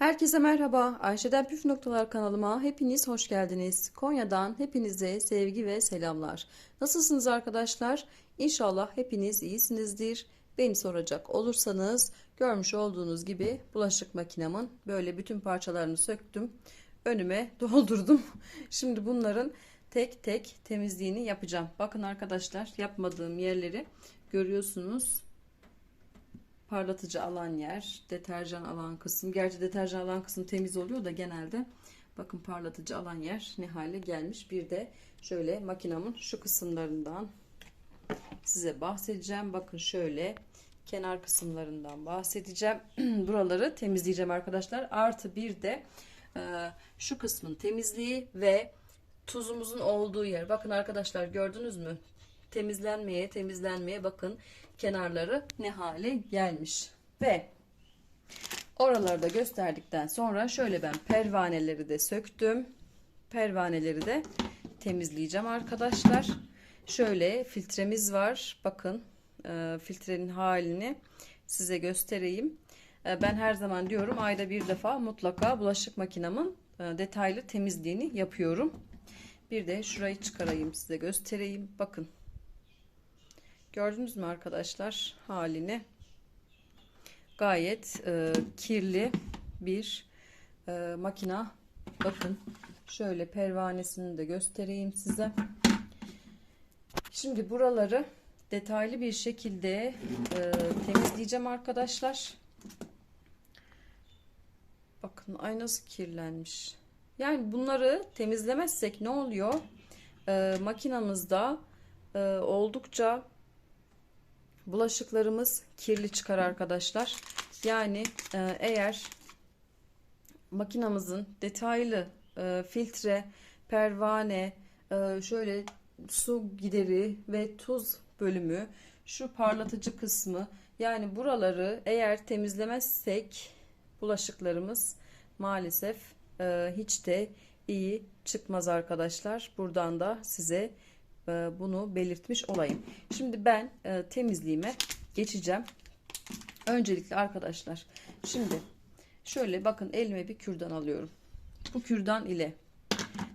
Herkese merhaba. Ayşe'den Püf Noktalar kanalıma hepiniz hoş geldiniz. Konya'dan hepinize sevgi ve selamlar. Nasılsınız arkadaşlar? İnşallah hepiniz iyisinizdir. Beni soracak olursanız görmüş olduğunuz gibi bulaşık makinamın böyle bütün parçalarını söktüm. Önüme doldurdum. Şimdi bunların tek tek temizliğini yapacağım. Bakın arkadaşlar yapmadığım yerleri görüyorsunuz parlatıcı alan yer, deterjan alan kısım. Gerçi deterjan alan kısım temiz oluyor da genelde bakın parlatıcı alan yer ne hale gelmiş. Bir de şöyle makinamın şu kısımlarından size bahsedeceğim. Bakın şöyle kenar kısımlarından bahsedeceğim. Buraları temizleyeceğim arkadaşlar. Artı bir de e, şu kısmın temizliği ve tuzumuzun olduğu yer. Bakın arkadaşlar gördünüz mü? Temizlenmeye temizlenmeye bakın kenarları ne hale gelmiş. Ve oraları da gösterdikten sonra şöyle ben pervaneleri de söktüm. Pervaneleri de temizleyeceğim arkadaşlar. Şöyle filtremiz var. Bakın e, filtrenin halini size göstereyim. E, ben her zaman diyorum ayda bir defa mutlaka bulaşık makinamın e, detaylı temizliğini yapıyorum. Bir de şurayı çıkarayım size göstereyim. Bakın. Gördünüz mü arkadaşlar halini? Gayet e, kirli bir e, makina. Bakın şöyle pervanesini de göstereyim size. Şimdi buraları detaylı bir şekilde e, temizleyeceğim arkadaşlar. Bakın ay nasıl kirlenmiş. Yani bunları temizlemezsek ne oluyor? E, makinamızda e, oldukça bulaşıklarımız kirli çıkar arkadaşlar. Yani e, eğer makinamızın detaylı e, filtre, pervane, e, şöyle su gideri ve tuz bölümü, şu parlatıcı kısmı yani buraları eğer temizlemezsek bulaşıklarımız maalesef e, hiç de iyi çıkmaz arkadaşlar. Buradan da size bunu belirtmiş olayım. Şimdi ben e, temizliğime geçeceğim. Öncelikle arkadaşlar şimdi şöyle bakın elime bir kürdan alıyorum. Bu kürdan ile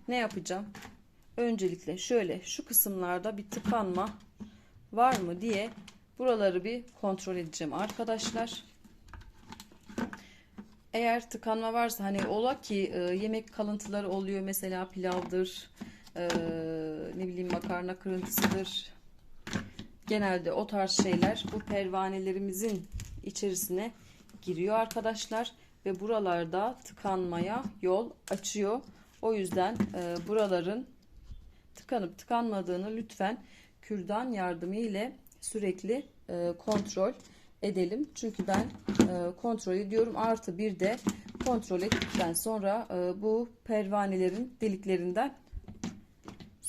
ne yapacağım? Öncelikle şöyle şu kısımlarda bir tıkanma var mı diye buraları bir kontrol edeceğim arkadaşlar. Eğer tıkanma varsa hani ola ki e, yemek kalıntıları oluyor mesela pilavdır, e, ne bileyim makarna kırıntısıdır. Genelde o tarz şeyler bu pervanelerimizin içerisine giriyor arkadaşlar ve buralarda tıkanmaya yol açıyor. O yüzden e, buraların tıkanıp tıkanmadığını lütfen kürdan yardımı ile sürekli e, kontrol edelim. Çünkü ben e, kontrol ediyorum. Artı bir de kontrol ettikten sonra e, bu pervanelerin deliklerinden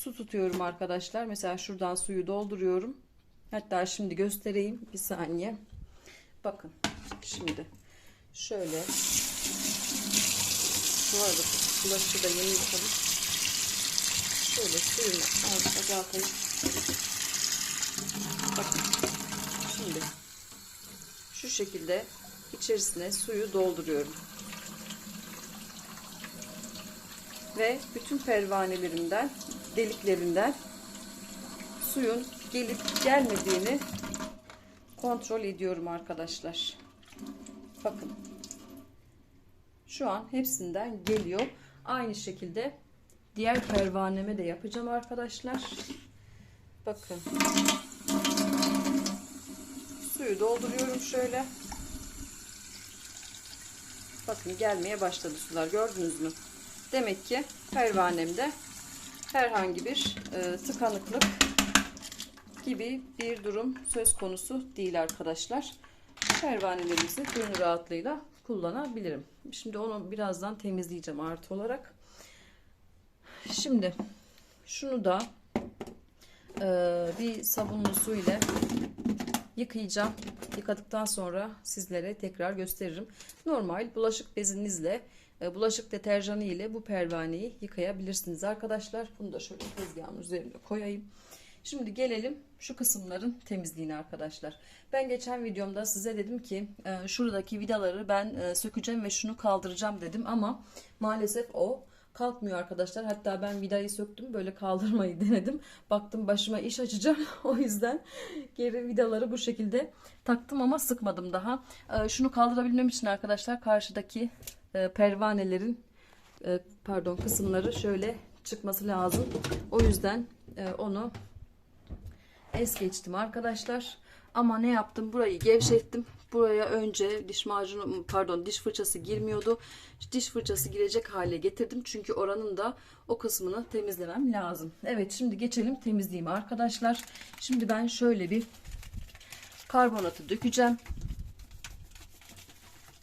su tutuyorum arkadaşlar. Mesela şuradan suyu dolduruyorum. Hatta şimdi göstereyim. Bir saniye. Bakın şimdi şöyle bu arada bulaşığı da yeni yıkadım. Şöyle suyunu azaltayım. Bakın şimdi şu şekilde içerisine suyu dolduruyorum. Ve bütün pervanelerimden, deliklerinden suyun gelip gelmediğini kontrol ediyorum arkadaşlar. Bakın. Şu an hepsinden geliyor. Aynı şekilde diğer pervaneme de yapacağım arkadaşlar. Bakın. Suyu dolduruyorum şöyle. Bakın gelmeye başladı sular. Gördünüz mü? Demek ki pervanemde herhangi bir e, tıkanıklık gibi bir durum söz konusu değil arkadaşlar. Pervanelerimizi gönül rahatlığıyla kullanabilirim. Şimdi onu birazdan temizleyeceğim artı olarak. Şimdi şunu da e, bir sabunlu su ile yıkayacağım. Yıkadıktan sonra sizlere tekrar gösteririm. Normal bulaşık bezinizle e, bulaşık deterjanı ile bu pervaneyi yıkayabilirsiniz arkadaşlar. Bunu da şöyle tezgahın üzerine koyayım. Şimdi gelelim şu kısımların temizliğine arkadaşlar. Ben geçen videomda size dedim ki e, şuradaki vidaları ben e, sökeceğim ve şunu kaldıracağım dedim ama maalesef o kalkmıyor arkadaşlar. Hatta ben vidayı söktüm böyle kaldırmayı denedim. Baktım başıma iş açacağım. o yüzden geri vidaları bu şekilde taktım ama sıkmadım daha. E, şunu kaldırabilmem için arkadaşlar karşıdaki e, pervanelerin e, pardon kısımları şöyle çıkması lazım. O yüzden e, onu es geçtim arkadaşlar. Ama ne yaptım? Burayı gevşettim. Buraya önce diş macunu pardon diş fırçası girmiyordu. Diş fırçası girecek hale getirdim. Çünkü oranın da o kısmını temizlemem lazım. Evet şimdi geçelim temizliğime arkadaşlar. Şimdi ben şöyle bir karbonatı dökeceğim.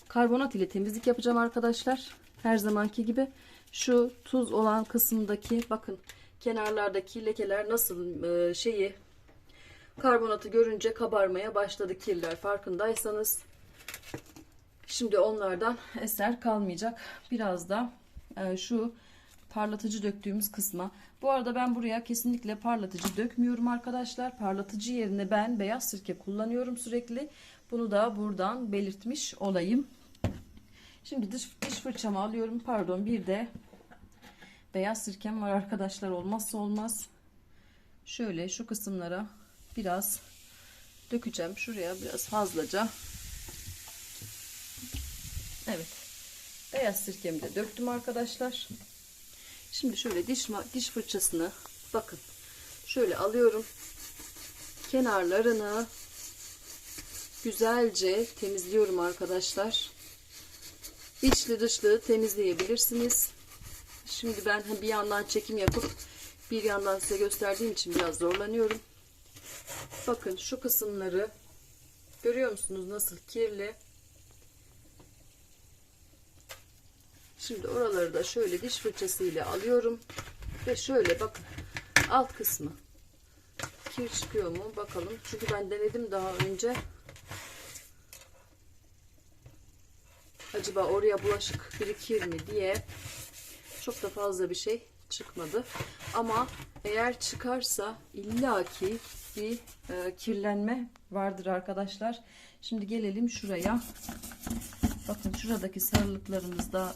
Karbonat ile temizlik yapacağım arkadaşlar. Her zamanki gibi şu tuz olan kısımdaki bakın kenarlardaki lekeler nasıl e, şeyi karbonatı görünce kabarmaya başladı kirler farkındaysanız. Şimdi onlardan eser kalmayacak. Biraz da e, şu parlatıcı döktüğümüz kısma. Bu arada ben buraya kesinlikle parlatıcı dökmüyorum arkadaşlar. Parlatıcı yerine ben beyaz sirke kullanıyorum sürekli. Bunu da buradan belirtmiş olayım. Şimdi dış, diş fırçamı alıyorum. Pardon bir de beyaz sirkem var arkadaşlar. Olmazsa olmaz. Şöyle şu kısımlara biraz dökeceğim. Şuraya biraz fazlaca. Evet. Beyaz sirkemi de döktüm arkadaşlar. Şimdi şöyle diş, diş fırçasını bakın. Şöyle alıyorum. Kenarlarını güzelce temizliyorum arkadaşlar. İçli dışlı temizleyebilirsiniz. Şimdi ben bir yandan çekim yapıp bir yandan size gösterdiğim için biraz zorlanıyorum. Bakın şu kısımları görüyor musunuz nasıl kirli. Şimdi oraları da şöyle diş fırçası ile alıyorum. Ve şöyle bakın alt kısmı kir çıkıyor mu bakalım. Çünkü ben denedim daha önce. Acaba oraya bulaşık birikir mi diye çok da fazla bir şey çıkmadı. Ama eğer çıkarsa illaki bir e, kirlenme vardır arkadaşlar. Şimdi gelelim şuraya. Bakın şuradaki sarılıklarımızı da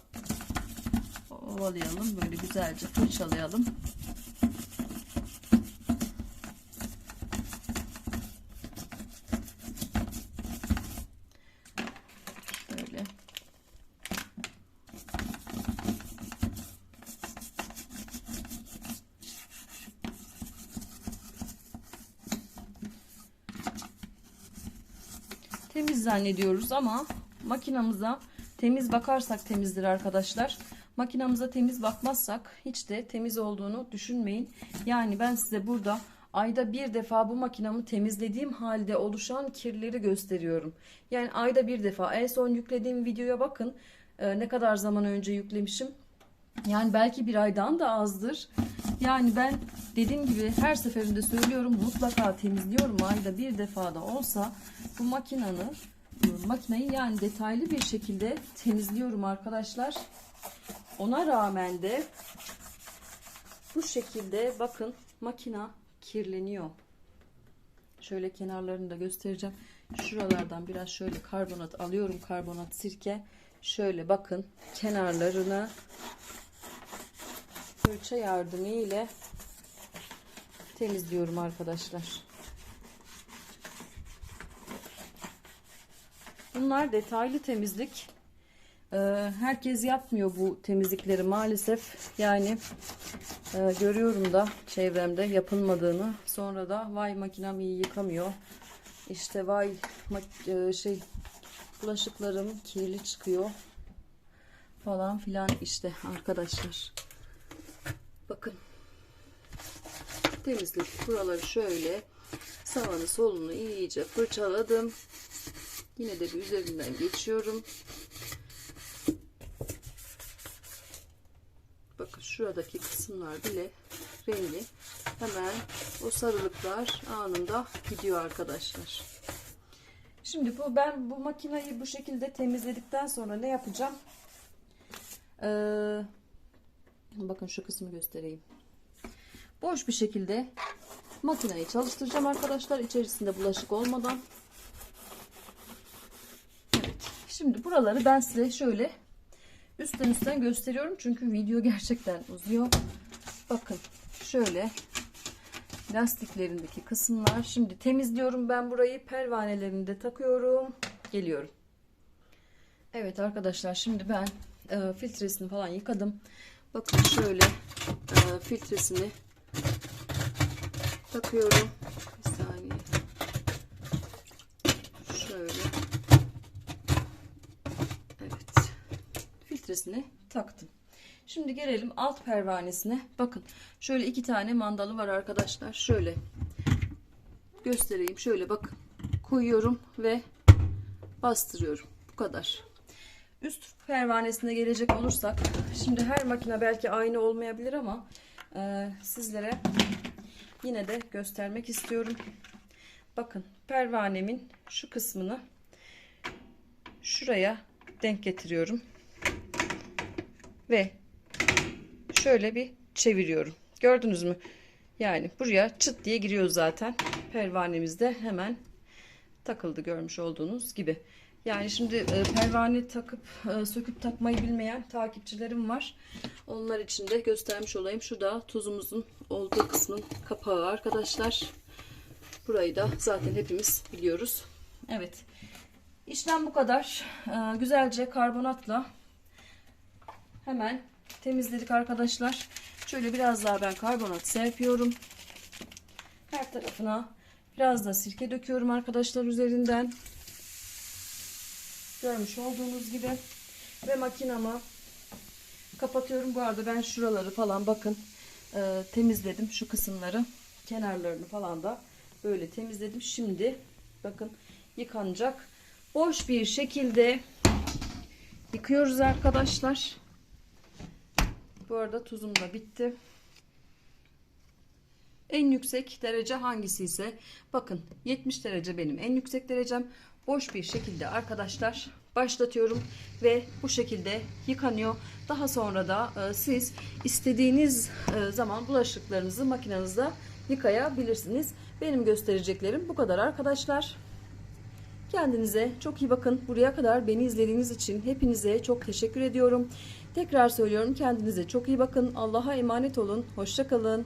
ovalayalım. Böyle güzelce fırçalayalım. Şöyle. Temiz zannediyoruz ama makinamıza temiz bakarsak temizdir arkadaşlar. Makinamıza temiz bakmazsak hiç de temiz olduğunu düşünmeyin. Yani ben size burada ayda bir defa bu makinamı temizlediğim halde oluşan kirleri gösteriyorum. Yani ayda bir defa en son yüklediğim videoya bakın Ee, ne kadar zaman önce yüklemişim. Yani belki bir aydan da azdır. Yani ben dediğim gibi her seferinde söylüyorum mutlaka temizliyorum ayda bir defa da olsa bu makinanı makineyi yani detaylı bir şekilde temizliyorum arkadaşlar. Ona rağmen de bu şekilde bakın makina kirleniyor. Şöyle kenarlarını da göstereceğim. Şuralardan biraz şöyle karbonat alıyorum. Karbonat sirke. Şöyle bakın kenarlarını fırça yardımı ile temizliyorum arkadaşlar. Bunlar detaylı temizlik. Ee, herkes yapmıyor bu temizlikleri maalesef. Yani e, görüyorum da çevremde yapılmadığını. Sonra da vay makinem iyi yıkamıyor. İşte vay e, şey bulaşıklarım kirli çıkıyor falan filan işte arkadaşlar. Bakın temizlik buraları şöyle sağını solunu iyice fırçaladım. Yine de bir üzerinden geçiyorum. Bakın şuradaki kısımlar bile rengi hemen o sarılıklar anında gidiyor arkadaşlar. Şimdi bu ben bu makinayı bu şekilde temizledikten sonra ne yapacağım? Ee, bakın şu kısmı göstereyim. Boş bir şekilde makineyi çalıştıracağım arkadaşlar. içerisinde bulaşık olmadan. Evet. Şimdi buraları ben size şöyle üstten üstten gösteriyorum. Çünkü video gerçekten uzuyor. Bakın şöyle lastiklerindeki kısımlar. Şimdi temizliyorum ben burayı. Pervanelerini de takıyorum. Geliyorum. Evet arkadaşlar şimdi ben e, filtresini falan yıkadım. Bakın şöyle e, filtresini takıyorum. Bir saniye. Şöyle. Evet. Filtresini taktım. Şimdi gelelim alt pervanesine. Bakın şöyle iki tane mandalı var arkadaşlar. Şöyle göstereyim. Şöyle bakın koyuyorum ve bastırıyorum. Bu kadar. Üst pervanesine gelecek olursak şimdi her makine belki aynı olmayabilir ama e, sizlere yine de göstermek istiyorum. Bakın pervanemin şu kısmını şuraya denk getiriyorum. Ve şöyle bir çeviriyorum. Gördünüz mü? Yani buraya çıt diye giriyor zaten. Pervanemiz de hemen takıldı görmüş olduğunuz gibi. Yani şimdi e, pervane takıp e, söküp takmayı bilmeyen takipçilerim var. Onlar için de göstermiş olayım. Şu da tuzumuzun olduğu kısmın kapağı arkadaşlar. Burayı da zaten hepimiz biliyoruz. Evet. İşlem bu kadar. E, güzelce karbonatla hemen temizledik arkadaşlar. Şöyle biraz daha ben karbonat serpiyorum. Her tarafına biraz da sirke döküyorum arkadaşlar üzerinden. Görmüş olduğunuz gibi. Ve makinamı kapatıyorum. Bu arada ben şuraları falan bakın e, temizledim. Şu kısımları kenarlarını falan da böyle temizledim. Şimdi bakın yıkanacak. Boş bir şekilde yıkıyoruz arkadaşlar. Bu arada tuzum da bitti. En yüksek derece hangisi ise bakın 70 derece benim en yüksek derecem. Boş bir şekilde arkadaşlar başlatıyorum ve bu şekilde yıkanıyor. Daha sonra da e, siz istediğiniz e, zaman bulaşıklarınızı makinenizde yıkayabilirsiniz. Benim göstereceklerim bu kadar arkadaşlar. Kendinize çok iyi bakın. Buraya kadar beni izlediğiniz için hepinize çok teşekkür ediyorum. Tekrar söylüyorum kendinize çok iyi bakın. Allah'a emanet olun. Hoşçakalın.